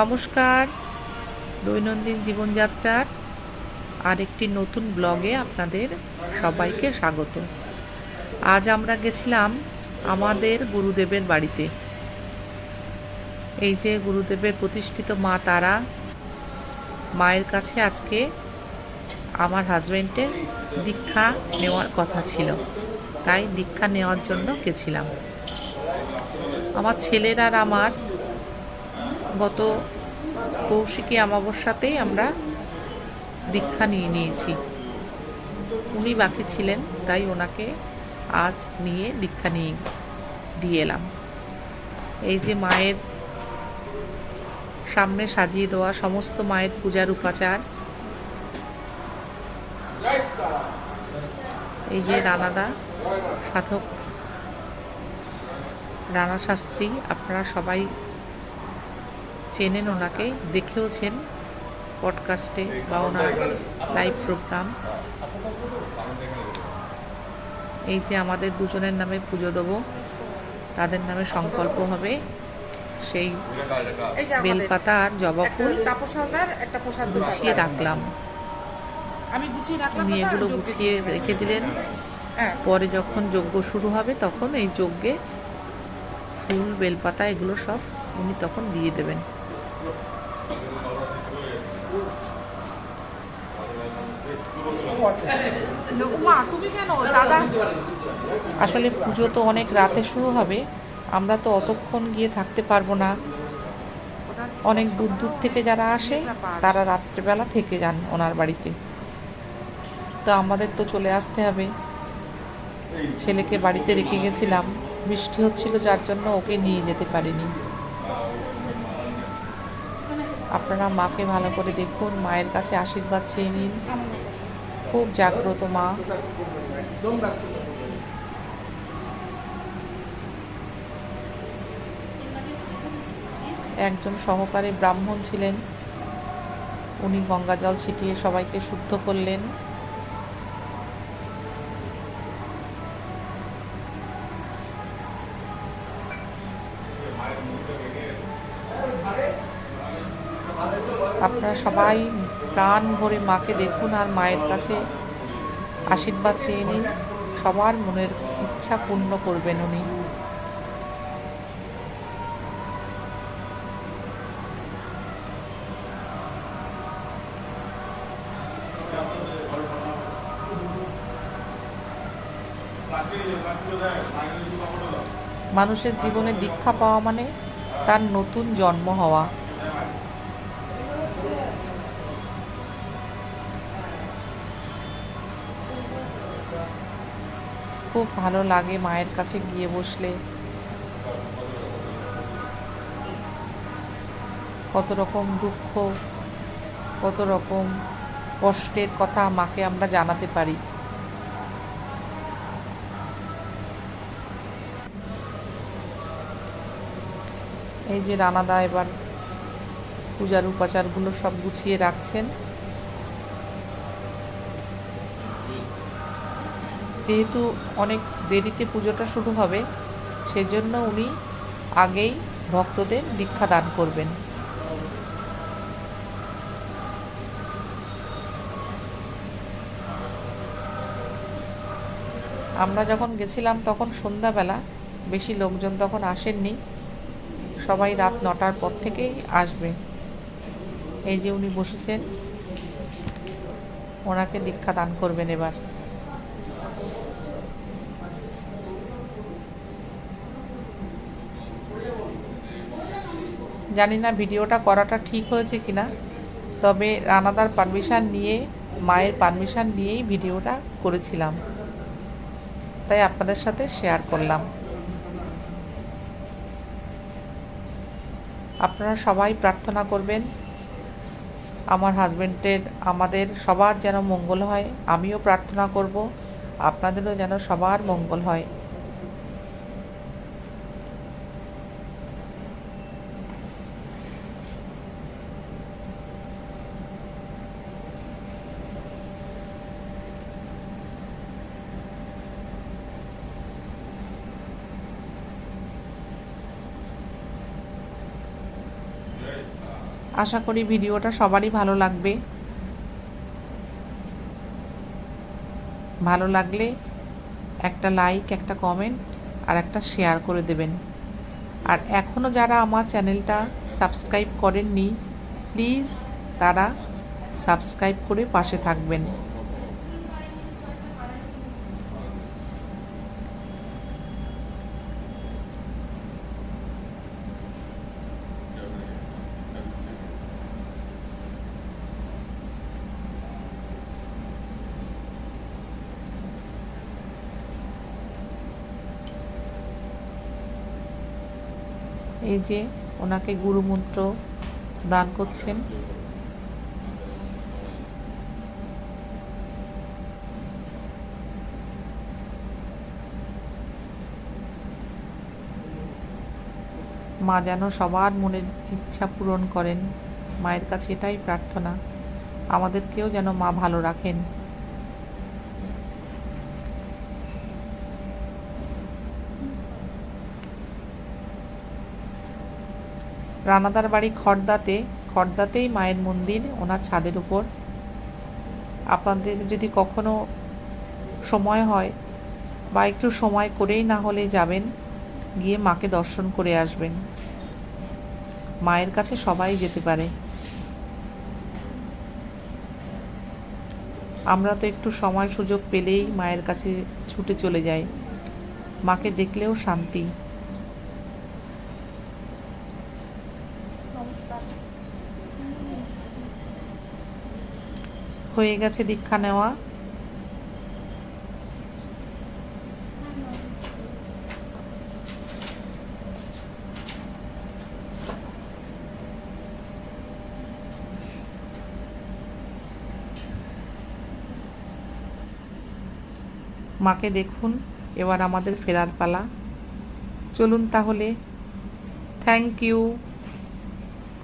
নমস্কার, দৈনন্দিন জীবনযাত্রার আরেকটি নতুন ব্লগে আপনাদের সবাইকে স্বাগত। আজ আমরা গেছিলাম আমাদের গুরুদেবের বাড়িতে। এই যে গুরুদেবের প্রতিষ্ঠিত মা তারা, মায়ের কাছে আজকে আমার হাজব্যান্ডের দীক্ষা নেওয়ার কথা ছিল। তাই দীক্ষা নেওয়ার জন্য গেছিলাম। আমার ছেলের আর আমার গত কৌশিকী অমাবস্যাতেই আমরা দীক্ষা নিয়ে নিয়েছি। উনি বাকি ছিলেন, তাই ওনাকে আজ নিয়ে দীক্ষা নিয়ে দিয়ে এলাম। এই যে মায়ের সামনে সাজিয়ে দেওয়া সমস্ত মায়ের পূজার উপাচার, এই যে রানাদা সাধক, রানা শাস্ত্রী, আপনারা সবাই চেনেন ওনাকে দেখেওছেন পডকাস্টে বা ওনার লাইভ প্রোগ্রাম এই যে আমাদের দুজনের নামে পুজো দেবো তাদের নামে সংকল্প হবে সেই বেলপাতা আর জবা ফুল গুছিয়ে। রাখলাম। আমি গুছিয়ে রাখলাম উনি এগুলো গুছিয়ে রেখে দিলেন। হ্যাঁ। পরে যখন যজ্ঞ শুরু হবে তখন এই যজ্ঞে ফুল বেলপাতা এগুলো সব উনি তখন দিয়ে দেবেন। আসলে পুজো তো অনেক রাতে শুরু হবে। আমরা তো অতক্ষণ গিয়ে থাকতে পারব না। অনেক দূর দূর থেকে যারা আসে, তারা রাত্রেবেলা থেকে যান ওনার বাড়িতে। তো আমাদের তো চলে আসতে হবে। ছেলেকে বাড়িতে রেখে গেছিলাম। বৃষ্টি হচ্ছিল, যার জন্য ওকে নিয়ে যেতে পারিনি। আপনারা মাকে ভালো করে দেখুন, মায়ের কাছে আশীর্বাদ চেয়ে নিন। খুব জাগ্রত মা। একজন সহকারী ব্রাহ্মণ ছিলেন। উনি গঙ্গা জল ছিটিয়ে সবাইকে শুদ্ধ করলেন। আপনারা সবাই প্রাণ ভরে মাকে দেখুন আর মায়ের কাছে আশীর্বাদ চেয়ে নিন। সবার মনের ইচ্ছা পূর্ণ করবেন উনি। মানুষের জীবনে দীক্ষা পাওয়া মানে তার নতুন জন্ম হওয়া। খুব ভালো লাগে মায়ের কাছে গিয়ে বসলে। কত রকম দুঃখ, কত রকম কষ্টের কথা মাকে আমরা জানাতে পারি। এই যে রানাদা এবার পূজার উপাচারগুলো সব গুছিয়ে রাখছেন। যেহেতু অনেক দেরিতে পুজোটা শুরু হবে, সেজন্য উনি আগেই ভক্তদের দীক্ষা দান করবেন। আমরা যখন গেছিলাম তখন সন্ধ্যাবেলা, বেশি লোকজন তখন আসেননি, সবাই রাত নটার পর থেকেই আসবে। এই যে উনি বসেছেন, ওনাকে দীক্ষা দান করবেন এবার। জানি না ভিডিওটা করাটা ঠিক হয়েছে কিনা, তবে রানাদার পারমিশান নিয়ে, মায়ের পারমিশন নিয়েই ভিডিওটা করেছিলাম। তাই আপনাদের সাথে শেয়ার করলাম। আপনারা সবাই প্রার্থনা করবেন, আমার হাজব্যান্ডের আমাদের সবার যেন মঙ্গল হয়, আমিও প্রার্থনা করব, আপনাদেরও যেন সবার মঙ্গল হয়। আশা করি ভিডিওটা সবারই ভালো লাগবে। ভালো লাগলে একটা লাইক একটা কমেন্ট আর একটা শেয়ার করে দেবেন। আর এখনও যারা আমার চ্যানেলটা সাবস্ক্রাইব করেননি প্লিজ তারা সাবস্ক্রাইব করে পাশে থাকবেন। এই যে ওনাকে গুরুমন্ত্র দান করছেন। মা যেন সবার মনের ইচ্ছা পূরণ করেন। মায়ের কাছে এটাই প্রার্থনা। আমাদেরকেও যেন মা ভালো রাখেন। রানাদার বাড়ি খড়দাতে খড়দাতেই মায়ের মন্দির, ওনার ছাদের উপর। আপনাদের যদি কখনো সময় হয়, বা একটু সময় করেই না হলে যাবেন, গিয়ে মাকে দর্শন করে আসবেন। মায়ের কাছে সবাই যেতে পারে। আমরা তো একটু সময় সুযোগ পেলেই মায়ের কাছে ছুটে চলে যাই। মাকে দেখলেও শান্তি। হয়ে গেছে দীক্ষা নেওয়া। মাকে দেখুন এবার আমাদের ফেরার পালা। চলুন তাহলে। Thank you